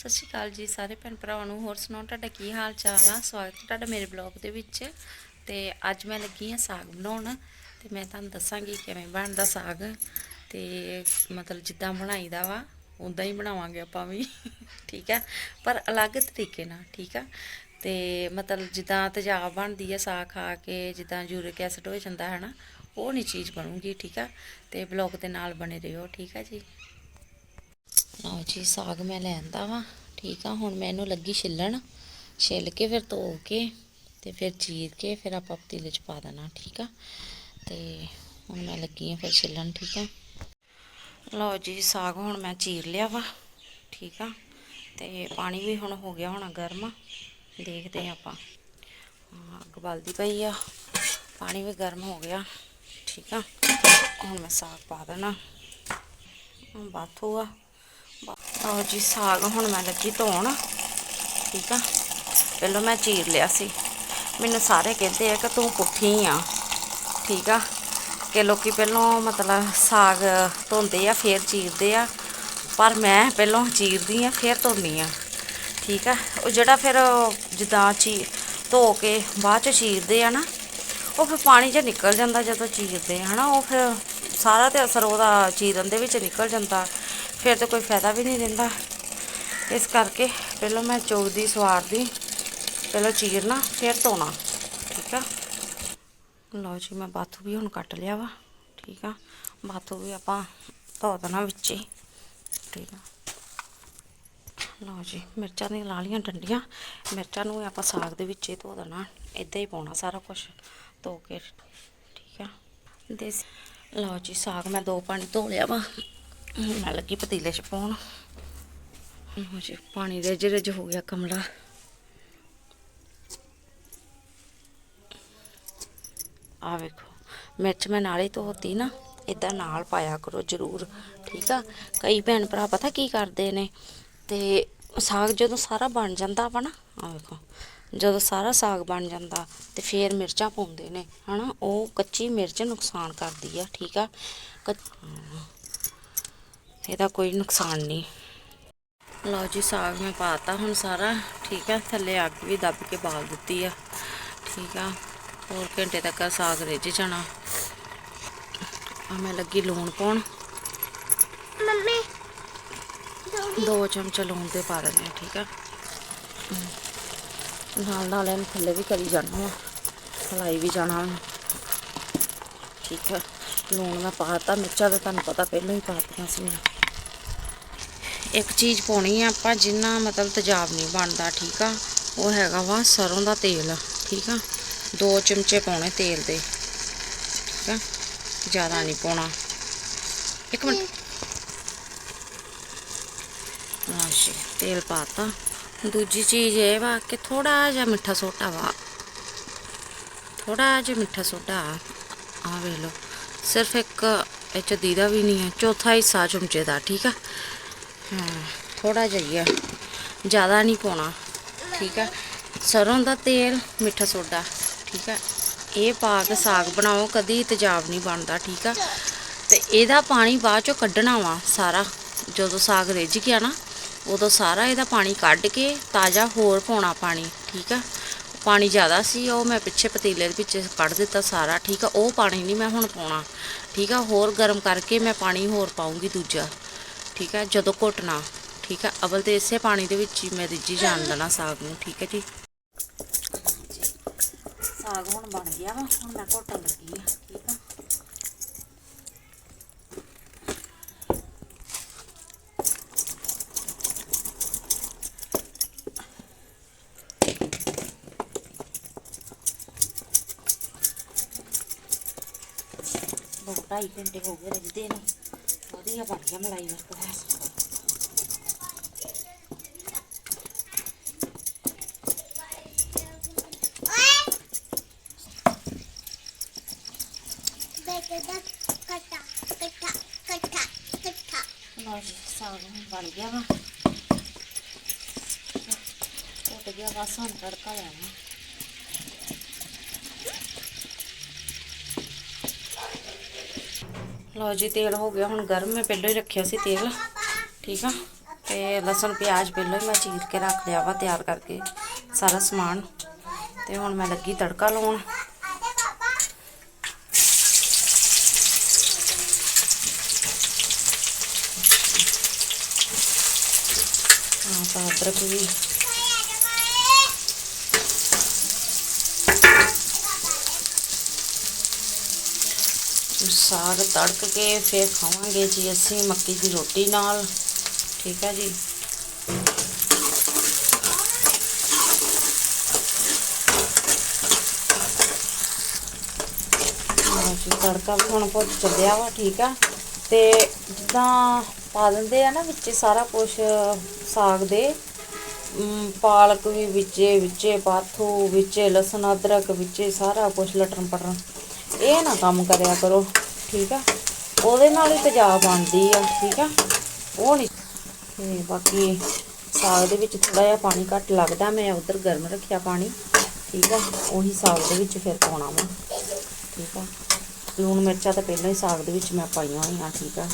ਸਤਿ ਸ਼੍ਰੀ ਅਕਾਲ ਜੀ ਸਾਰੇ ਭੈਣ ਭਰਾਵਾਂ ਨੂੰ। ਹੋਰ ਸੁਣਾਓ, ਤੁਹਾਡਾ ਕੀ ਹਾਲ ਚਾਲ ਆ? ਸਵਾਗਤ ਹੈ ਤੁਹਾਡਾ ਮੇਰੇ ਬਲੌਗ ਦੇ ਵਿੱਚ। ਤੇ ਅੱਜ ਮੈਂ ਲੱਗੀ ਆ ਸਾਗ ਬਣਾਉਣ ਤੇ ਮੈਂ ਤੁਹਾਨੂੰ ਦੱਸਾਂਗੀ ਕਿਵੇਂ ਬਣਦਾ ਸਾਗ। ਤੇ ਮਤਲਬ ਜਿੱਦਾਂ ਬਣਾਈਦਾ ਵਾ ਉਦਾਂ ਹੀ ਬਣਾਵਾਂਗੇ ਆਪਾਂ ਵੀ। ਠੀਕ ਹੈ ਪਰ ਅਲੱਗ ਤਰੀਕੇ ਨਾਲ, ਠੀਕ ਆ? ਤੇ ਮਤਲਬ ਜਿੱਦਾਂ ਤੇਜ਼ਾਬ ਬਣਦੀ ਆ ਸਾਗ ਖਾ ਕੇ, ਜਿੱਦਾਂ ਯੂਰਿਕ ਐਸਿਡ ਹੋ ਜਾਂਦਾ ਹੈ ਨਾ ਉਹ ਨਹੀਂ ਚੀਜ਼ ਬਣੂਗੀ, ਠੀਕ ਆ? ਤੇ ਬਲੌਗ ਦੇ ਨਾਲ ਬਣੇ ਰਹੋ, ਠੀਕ ਆ ਜੀ? ਲਓ ਜੀ, ਸਾਗ ਮੈਂ ਲੈਂਦਾ ਵਾ, ਠੀਕ ਆ, ਹੁਣ ਮੈਂ ਇਹਨੂੰ ਲੱਗੀ ਛਿੱਲਣ, ਛਿੱਲ ਕੇ ਫਿਰ ਧੋ ਕੇ ਤੇ ਫਿਰ ਚੀਰ ਕੇ ਫਿਰ ਆਪਾਂ ਪਤੀਲੇ 'ਚ ਪਾ ਦੇਣਾ, ਠੀਕ ਆ, ਤੇ ਹੁਣ ਮੈਂ ਲੱਗੀ ਆ ਫਿਰ ਛਿੱਲਣ, ਠੀਕ ਆ। ਲਓ ਜੀ, ਸਾਗ ਹੁਣ ਮੈਂ ਚੀਰ ਲਿਆ ਵਾ, ਠੀਕ ਆ, ਤੇ ਪਾਣੀ ਵੀ ਹੁਣ ਹੋ ਗਿਆ ਹੋਣਾ ਗਰਮ, ਦੇਖਦੇ ਆ ਆਪਾਂ। ਅੱਗ ਬਲਦੀ ਪਈ ਆ, ਪਾਣੀ ਵੀ ਗਰਮ ਹੋ ਗਿਆ, ਠੀਕ ਆ, ਹੁਣ ਮੈਂ ਸਾਗ ਪਾ ਦੇਣਾ। ਹੁਣ ਬਾਥੂ ਆ ਆਓ ਜੀ ਸਾਗ ਹੁਣ ਮੈਂ ਲੱਗੀ ਧੋਣ, ਠੀਕ ਆ? ਪਹਿਲਾਂ ਮੈਂ ਚੀਰ ਲਿਆ ਸੀ। ਮੈਨੂੰ ਸਾਰੇ ਕਹਿੰਦੇ ਆ ਕਿ ਤੂੰ ਪੁੱਠੀ ਆ, ਠੀਕ ਆ? ਕਿ ਲੋਕੀ ਪਹਿਲਾਂ ਮਤਲਬ ਸਾਗ ਧੋਂਦੇ ਆ, ਫਿਰ ਚੀਰਦੇ ਆ। ਪਰ ਮੈਂ ਪਹਿਲਾਂ ਚੀਰਦੀ ਆ, ਫਿਰ ਧੋਨੀ ਆ, ਠੀਕ ਆ? ਉਹ ਜਿਹੜਾ ਫਿਰ ਜਿੱਦਾਂ ਚੀ, ਧੋ ਕੇ ਬਾਅਦ ਚ ਚੀਰਦੇ ਆ ਨਾ, ਉਹ ਫਿਰ ਪਾਣੀ 'ਚ ਨਿਕਲ ਜਾਂਦਾ ਜਦੋਂ ਚੀਰਦੇ ਆ, ਹਨਾ? ਉਹ ਫਿਰ ਸਾਰਾ ਤੇ ਅਸਰ ਉਹਦਾ ਚੀਰਨ ਦੇ ਵਿੱਚ ਨਿਕਲ ਜਾਂਦਾ। ਫਿਰ ਤਾਂ ਕੋਈ ਫਾਇਦਾ ਵੀ ਨਹੀਂ ਰਹਿੰਦਾ ਇਸ ਕਰਕੇ ਪਹਿਲਾਂ ਮੈਂ ਚੁੱਗ ਦੀ ਸਵਾਰ ਦੀ ਪਹਿਲਾਂ ਚੀਰਨਾ ਫਿਰ ਧੋਣਾ, ਠੀਕ ਆ? ਲਓ ਜੀ, ਮੈਂ ਬਾਥੂ ਵੀ ਹੁਣ ਕੱਟ ਲਿਆ ਵਾ, ਠੀਕ ਆ? ਬਾਥੂ ਵੀ ਆਪਾਂ ਧੋ ਦੇਣਾ ਵਿੱਚ ਹੀ ਠੀਕ ਆ? ਲਓ ਜੀ, ਮਿਰਚਾਂ ਦੀਆਂ ਲਾ ਲਈਆਂ ਡੰਡੀਆਂ। ਮਿਰਚਾਂ ਨੂੰ ਵੀ ਆਪਾਂ ਸਾਗ ਦੇ ਵਿੱਚ ਹੀ ਧੋ ਦੇਣਾ, ਇਦਾਂ ਹੀ ਪਾਉਣਾ ਸਾਰਾ ਕੁਝ ਧੋ ਕੇ, ਠੀਕ ਆ? ਦੇਸੀ ਲਓ ਜੀ, ਸਾਗ ਮੈਂ ਦੋ ਪਾਣੀ ਧੋ ਲਿਆ ਵਾ। ਮੈਂ ਲੱਗੀ ਪਤੀਲੇ 'ਚ ਪਾਉਣ ਲਓ ਜੀ ਪਾਣੀ ਦੇ ਜਿਹੜੇ ਹੋ ਗਿਆ ਕਮਲਾ। ਆ ਵੇਖੋ ਮਿਰਚ ਮੈਂ ਨਾਲੇ ਧੋਤੀ ਨਾ ਇਦਾਂ ਨਾਲ ਪਾਇਆ ਕਰੋ ਜ਼ਰੂਰ ਠੀਕ ਆ? ਕਈ ਭੈਣ ਭਰਾ ਪਤਾ ਕੀ ਕਰਦੇ ਨੇ ਤੇ ਸਾਗ ਜਦੋਂ ਸਾਰਾ ਬਣ ਜਾਂਦਾ ਵਾ ਨਾ ਆ ਵੇਖੋ ਜਦੋਂ ਸਾਰਾ ਸਾਗ ਬਣ ਜਾਂਦਾ ਤੇ ਫੇਰ ਮਿਰਚਾਂ ਪਾਉਂਦੇ ਨੇ ਹਨਾ? ਉਹ ਕੱਚੀ ਮਿਰਚ ਨੁਕਸਾਨ ਕਰਦੀ ਆ ਠੀਕ ਆ? ਹਾਂ। ਇਹਦਾ ਕੋਈ ਨੁਕਸਾਨ ਨਹੀਂ। ਲਓ ਜੀ ਸਾਗ ਮੈਂ ਪਾਤਾ ਹੁਣ ਸਾਰਾ ਠੀਕ ਆ? ਥੱਲੇ ਅੱਗ ਵੀ ਦੱਬ ਕੇ ਬਾਲ ਦਿੱਤੀ ਆ। ਠੀਕ ਆ? ਹੋਰ ਘੰਟੇ ਤੱਕ ਸਾਗ ਰਿੱਝ ਜਾਣਾ। ਆ ਮੈਂ ਲੱਗੀ ਲੂਣ ਪਾਉਣ। ਮੰਮੀ ਦੋ ਚਮਚ ਲੂਣ ਦੇ ਪਾ ਦਿੰਦੇ ਆ ਠੀਕ ਆ। ਨਾਲ ਨਾਲ ਇਹਨੂੰ ਥੱਲੇ ਵੀ ਕਰੀ ਜਾਣਾ ਵਾ। ਹਲਾਈ ਵੀ ਜਾਣਾ। ਠੀਕ ਆ? ਲੂਣ ਮੈਂ ਪਾਤਾ ਮਿਰਚਾਂ ਦਾ ਤੁਹਾਨੂੰ ਪਤਾ ਪਹਿਲਾਂ ਹੀ ਪਾਤੀਆਂ ਸੀ ਮੈਂ ਇੱਕ ਚੀਜ਼ ਪਾਉਣੀ ਆ ਆਪਾਂ, ਜਿੰਨਾ ਮਤਲਬ ਤੇਜ਼ਾਬ ਨਹੀਂ ਬਣਦਾ, ਠੀਕ ਆ? ਉਹ ਹੈਗਾ ਵਾ ਸਰੋਂ ਦਾ ਤੇਲ, ਠੀਕ ਆ? ਦੋ ਚਮਚੇ ਪਾਉਣੇ ਤੇਲ ਦੇ, ਠੀਕ ਆ? ਜ਼ਿਆਦਾ ਨਹੀਂ ਪਾਉਣਾ। ਇੱਕ ਮਿੰਟ। ਮਾਸ਼ੀ ਤੇਲ ਪਾਤਾ। ਦੂਜੀ ਚੀਜ਼ ਇਹ ਵਾ ਕਿ ਥੋੜਾ ਜਿਹਾ ਮਿੱਠਾ ਸੋਡਾ ਵਾ। ਥੋੜਾ ਜਿਹਾ ਮਿੱਠਾ ਸੋਡਾ। ਆ ਵੇਖ ਲਓ। ਸਿਰਫ ਇੱਕ, ਇਹ ਚ ਦੀਦਾ ਵੀ ਨਹੀਂ ਹੈ। ਚੌਥਾ ਹਿੱਸਾ ਚਮਚੇ ਦਾ, ਠੀਕ ਆ? ਹਾਂ ਥੋੜਾ ਜਿਹਾ ਜ਼ਿਆਦਾ ਨਹੀਂ ਪਾਉਣਾ। ਠੀਕ ਆ। ਸਰੋਂ ਦਾ ਤੇਲ, ਮਿੱਠਾ ਸੋਡਾ। ਠੀਕ ਆ। ਇਹ ਪਾ ਕੇ ਸਾਗ ਬਣਾਓ। ਕਦੀ ਤੇਜ਼ਾਬ ਨਹੀਂ ਬਣਦਾ। ਠੀਕ ਆ। ਤੇ ਇਹਦਾ ਪਾਣੀ ਬਾਅਦ ਚੋਂ ਕੱਢਣਾ ਵਾ ਸਾਰਾ। ਜਦੋਂ ਸਾਗ ਰਿੱਝ ਗਿਆ ਨਾ, ਉਦੋਂ ਸਾਰਾ ਇਹਦਾ ਪਾਣੀ ਕੱਢ ਕੇ ਤਾਜ਼ਾ ਹੋਰ ਪਾਉਣਾ ਪਾਣੀ। ਠੀਕ ਆ। ਪਾਣੀ ਜ਼ਿਆਦਾ ਸੀ, ਉਹ ਮੈਂ ਪਿੱਛੇ ਪਤੀਲੇ ਦੇ ਵਿੱਚ ਕੱਢ ਦਿੱਤਾ ਸਾਰਾ। ਠੀਕ ਆ। ਉਹ ਪਾਣੀ ਨਹੀਂ ਮੈਂ ਹੁਣ ਪਾਉਣਾ। ਠੀਕ ਆ। ਹੋਰ ਗਰਮ ਕਰਕੇ ਮੈਂ ਪਾਣੀ ਹੋਰ ਪਾਉਂਗੀ ਦੂਜਾ। ਠੀਕ ਆ ਜਦੋਂ ਘੁੱਟਣਾ ਠੀਕ ਆ ਅਵਲ ਤੇ ਇਸੇ ਪਾਣੀ ਦੇ ਵਿੱਚ ਹੀ ਮੈਂ ਰਿੱਝੀ ਜਾਣ ਦੇਣਾ ਸਾਗ ਨੂੰ ਠੀਕ ਹੈ ਜੀ ਸਾਗ ਹੁਣ ਬਣ ਗਿਆ ਵਾ ਹੁਣ ਮੈਂ ਘੋਟਣ ਲੱਗੀ ਆ ਠੀਕ ਆ ਦੋ ਢਾਈ ਘੰਟੇ ਹੋ ਗਏ ਰਿੱਝਦੇ ਨੂੰ ਵਧੀਆ ਬਣ ਗਿਆ ਮਲਾਈ ਵਰਗਾ ਬੇਟੇ ਦਾ ਕਟਾ ਕਟਾ ਕਟਾ ਕਟਾ ਲਓ ਜੀ ਸਾਗ ਹੁਣ ਬਣ ਗਿਆ ਲਓ ਜੀ, ਤੇਲ ਹੋ ਗਿਆ ਹੁਣ ਗਰਮ, ਮੈਂ ਪਹਿਲਾਂ ਹੀ ਰੱਖਿਆ ਸੀ ਤੇਲ, ਠੀਕ ਆ? ਤੇ ਲਸਣ, ਪਿਆਜ਼ ਪਹਿਲਾਂ ਹੀ ਮੈਂ ਚੀਰ ਕੇ ਰੱਖ ਲਿਆ ਵਾ ਤਿਆਰ ਕਰਕੇ ਸਾਰਾ ਸਮਾਨ। ਤੇ ਹੁਣ ਮੈਂ ਲੱਗੀ ਤੜਕਾ ਲਾਉਣ। ਤਾਂ ਅਦਰਕ ਵੀ ਸਾਗ ਤੜਕ ਕੇ ਫਿਰ ਖਾਵਾਂਗੇ ਜੀ ਅਸੀਂ ਮੱਕੀ ਦੀ ਰੋਟੀ ਨਾਲ। ਠੀਕ ਹੈ ਜੀ। ਜੀ, ਤੜਕਾ ਵੀ ਹੁਣ ਪੁੱਜ ਚੱਲਿਆ ਵਾ, ਠੀਕ ਆ। ਤੇ ਜਿੱਦਾਂ ਪਾ ਦਿੰਦੇ ਆ ਨਾ ਵਿੱਚ ਸਾਰਾ ਕੁਝ ਸਾਗ ਦੇ ਪਾਲਕ ਵੀ ਵਿੱਚੇ ਵਿੱਚੇ ਪਾਥੂ, ਵਿੱਚੇ ਲਸਣ, ਅਦਰਕ, ਵਿੱਚੇ ਸਾਰਾ ਕੁਝ ਲਟਣ ਪਟਣ ਇਹ ਨਾ ਕੰਮ ਕਰਿਆ ਕਰੋ। ਠੀਕ ਆ? ਉਹਦੇ ਨਾਲ ਹੀ ਤੇਜ਼ਾਬ ਬਣਦੀ ਆ, ਠੀਕ ਆ? ਉਹ ਨਹੀਂ। ਤੇ ਬਾਕੀ ਸਾਗ ਦੇ ਵਿੱਚ ਥੋੜਾ ਜਿਹਾ ਪਾਣੀ ਘੱਟ ਲੱਗਦਾ, ਮੈਂ ਉਧਰ ਗਰਮ ਰੱਖਿਆ ਪਾਣੀ, ਠੀਕ ਆ? ਉਹੀ ਸਾਗ ਦੇ ਵਿੱਚ ਫਿਰ ਪਾਉਣਾ ਵਾ, ਠੀਕ ਆ? ਲੂਣ ਮਿਰਚਾਂ ਤਾਂ ਪਹਿਲਾਂ ਹੀ ਸਾਗ ਦੇ ਵਿੱਚ ਮੈਂ ਪਾਈਆਂ ਹੋਈਆਂ, ਠੀਕ ਆ?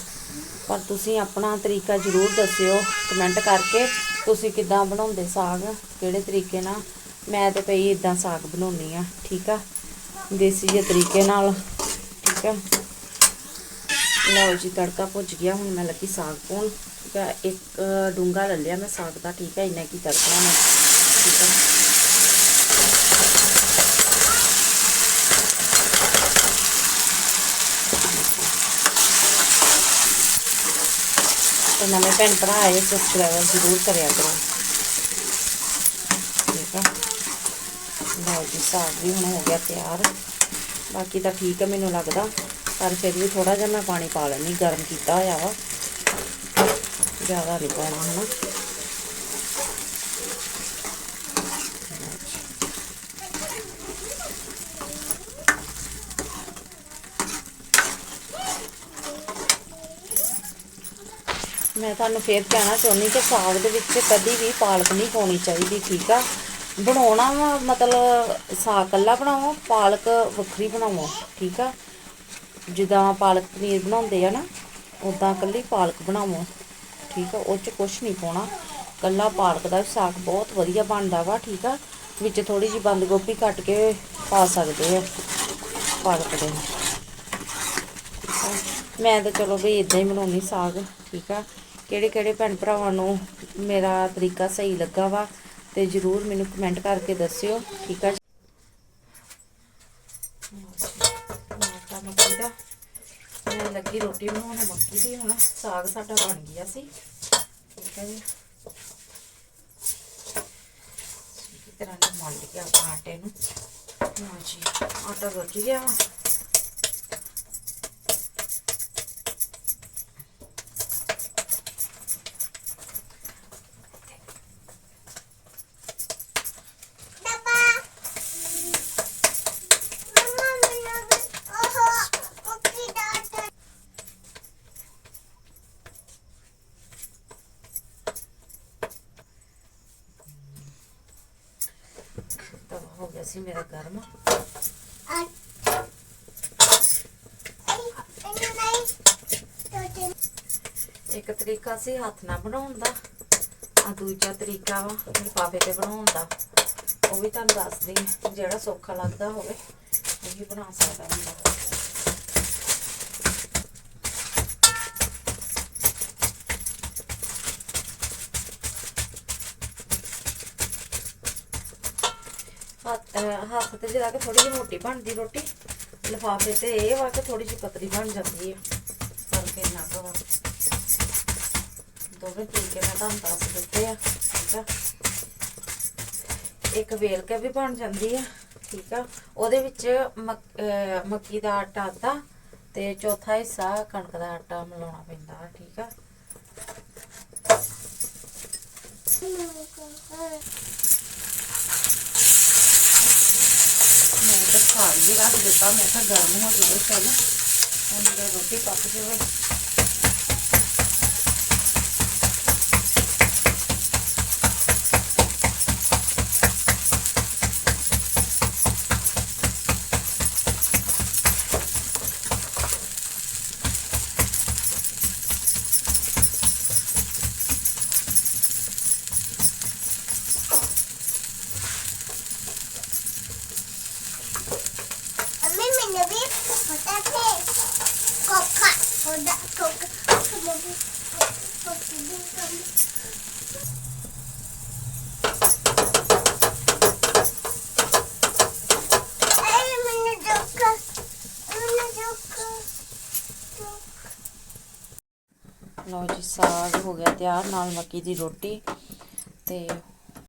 ਪਰ ਤੁਸੀਂ ਆਪਣਾ ਤਰੀਕਾ ਜ਼ਰੂਰ ਦੱਸਿਓ ਕਮੈਂਟ ਕਰਕੇ ਤੁਸੀਂ ਕਿੱਦਾਂ ਬਣਾਉਂਦੇ ਸਾਗ, ਕਿਹੜੇ ਤਰੀਕੇ ਨਾਲ? ਮੈਂ ਤੇ ਪਈ ਇਦਾਂ ਸਾਗ ਬਣਾਉਣੀ ਆ, ਠੀਕ ਆ? ਦੇਸੀ ਜਿਹੇ ਤਰੀਕੇ ਨਾਲ, ਠੀਕ ਆ? ਲਓ ਜੀ, ਤੜਕਾ ਭੁੱਜ ਗਿਆ, ਹੁਣ ਮੈਂ ਲੱਗੀ ਸਾਗ ਪਾਉਣ ਠੀਕ ਹੈ ਇੱਕ ਡੂੰਗਾ ਲੈ ਲਿਆ ਮੈਂ, ਸਾਗ ਦਾ ਠੀਕ ਆ, ਇੰਨਾ ਕੀ ਤੜਕਾ ਮੈਂ। ਠੀਕ ਆ। ਤੇ ਨਵੇਂ ਭੈਣ ਭਰਾ ਆਏ ਸਬਸਕ੍ਰਾਈਬ ਜ਼ਰੂਰ ਕਰਿਆ ਕਰੋ। ਠੀਕ ਆ। ਲਓ ਜੀ, ਸਾਗ ਵੀ ਹੁਣ ਹੋ ਗਿਆ ਤਿਆਰ। ਬਾਕੀ ਤਾਂ ਠੀਕ ਹੈ ਮੈਨੂੰ ਲੱਗਦਾ। ਪਰ ਫਿਰ ਵੀ ਥੋੜਾ ਜਿਹਾ ਮੈਂ ਪਾਣੀ ਪਾ ਲੈਣੀ ਗਰਮ ਕੀਤਾ ਹੋਇਆ ਵਾ। ਜ਼ਿਆਦਾ ਨਹੀਂ ਪਾਉਣਾ ਹਨਾ। ਮੈਂ ਤੁਹਾਨੂੰ ਫੇਰ ਕਹਿਣਾ ਚਾਹੁੰਦੀ ਕਿ ਸਾਗ ਦੇ ਵਿੱਚ ਕਦੀ ਵੀ ਪਾਲਕ ਨਹੀਂ ਪਾਉਣੀ ਚਾਹੀਦੀ, ਠੀਕ ਆ? ਬਣਾਉਣਾ ਵਾ, ਮਤਲਬ ਸਾਗ ਇਕੱਲਾ ਬਣਾਓ, ਪਾਲਕ ਵੱਖਰੀ ਬਣਾਓ, ਠੀਕ ਆ? ਜਿੱਦਾਂ ਪਾਲਕ ਪਨੀਰ ਬਣਾਉਂਦੇ ਆ ਨਾ ਉਦਾਂ ਕੱਲੀ ਪਾਲਕ ਬਣਾਵੋ, ਠੀਕ ਆ, ਉਹ ਚ ਕੁਝ ਨਹੀਂ ਪਾਉਣਾ। ਕੱਲਾ ਪਾਲਕ ਦਾ ਸਾਗ ਬਹੁਤ ਵਧੀਆ ਬਣਦਾ ਵਾ, ਠੀਕ ਆ, ਵਿੱਚ ਥੋੜੀ ਜਿਹੀ ਬੰਦ ਗੋਭੀ ਕੱਟ ਕੇ ਪਾ ਸਕਦੇ ਆ ਪਾਲਕ ਦੇ। ਮੈਂ ਤਾਂ ਚਲੋ ਵੀ ਇਦਾਂ ਹੀ ਬਣਾਉਣੀ ਸਾਗ, ਠੀਕ ਆ। ਕਿਹੜੇ ਕਿਹੜੇ ਭੈਣ ਭਰਾਵਾਂ ਨੂੰ ਮੇਰਾ ਤਰੀਕਾ ਸਹੀ ਲੱਗਾ ਵਾ, ਤੇ ਜਰੂਰ ਮੈਨੂੰ ਕਮੈਂਟ ਕਰਕੇ ਦੱਸਿਓ, ਠੀਕ ਆ। ਮੈਂ ਲੱਗੀ ਰੋਟੀ ਬਣਾਉਣ, ਮੱਕੀ ਦੀ ਹੁਣ ਸਾਗ ਸਾਡਾ ਬਣ ਗਿਆ ਸੀ। ਠੀਕ ਹੈ ਜੀ। ਇਸ ਤਰ੍ਹਾਂ ਨਾਲ ਮੰਡ ਕੇ ਆਪਾਂ ਆਟੇ ਨੂੰ। ਲਓ ਜੀ, ਆਟਾ ਗੁੱਝ ਗਿਆ। ਵਾ ਸੀ ਮੇਰਾ ਗਰਮ ਇੱਕ ਤਰੀਕਾ ਸੀ ਹੱਥ ਨਾਲ ਬਣਾਉਣ ਦਾ ਆ ਦੂਜਾ ਤਰੀਕਾ ਵਾ ਲਿਫਾਫੇ ਤੇ ਬਣਾਉਣ ਦਾ। ਉਹ ਵੀ ਤੁਹਾਨੂੰ ਦੱਸਦੀ ਜਿਹੜਾ ਸੌਖਾ ਲੱਗਦਾ ਹੋਵੇ, ਉਹ ਵੀ ਬਣਾ ਸਕਦਾ ਬੰਦਾ ਹੱਥ ਅਹ ਤੇ ਜਿਹੜਾ ਕਿ ਥੋੜੀ ਜਿਹੀ ਮੋਟੀ ਬਣਦੀ ਰੋਟੀ, ਲਿਫਾਫੇ ਤੇ ਇਹ ਵਾ ਕਿ ਥੋੜੀ ਜਿਹੀ ਪਤਲੀ ਬਣ ਜਾਂਦੀ ਹੈ ਫ਼ਰਕ ਇੰਨਾ ਕੁ ਦੋਵੇਂ ਤਰੀਕੇ ਮੈਂ ਤੁਹਾਨੂੰ ਦੱਸ ਦਿੱਤੇ ਆ, ਠੀਕ ਆ? ਇੱਕ ਵੇਲ ਕੇ ਵੀ ਬਣ ਜਾਂਦੀ ਆ, ਠੀਕ ਆ? ਉਹਦੇ ਵਿੱਚ ਮੱਕ- ਮੱਕੀ ਦਾ ਆਟਾ ਅੱਧਾ ਤੇ ਚੌਥਾ ਹਿੱਸਾ ਕਣਕ ਦਾ ਆਟਾ ਮਿਲਾਉਣਾ ਪੈਂਦਾ ਠੀਕ ਆ? ਮੈਂ ਵੀ ਰੱਖ ਦਿੱਤਾ। ਮੈਂ ਕਿਹਾ ਗਰਮ ਹੋ ਜਾਵੇ ਚੱਲ। ਹੁਣ ਮੇਰੀ ਰੋਟੀ ਪੱਕ ਜਾਵੇ। ਲਓ ਜੀ ਸਾਗ ਹੋ ਗਿਆ ਤਿਆਰ ਨਾਲ ਮੱਕੀ ਦੀ ਰੋਟੀ ਤੇ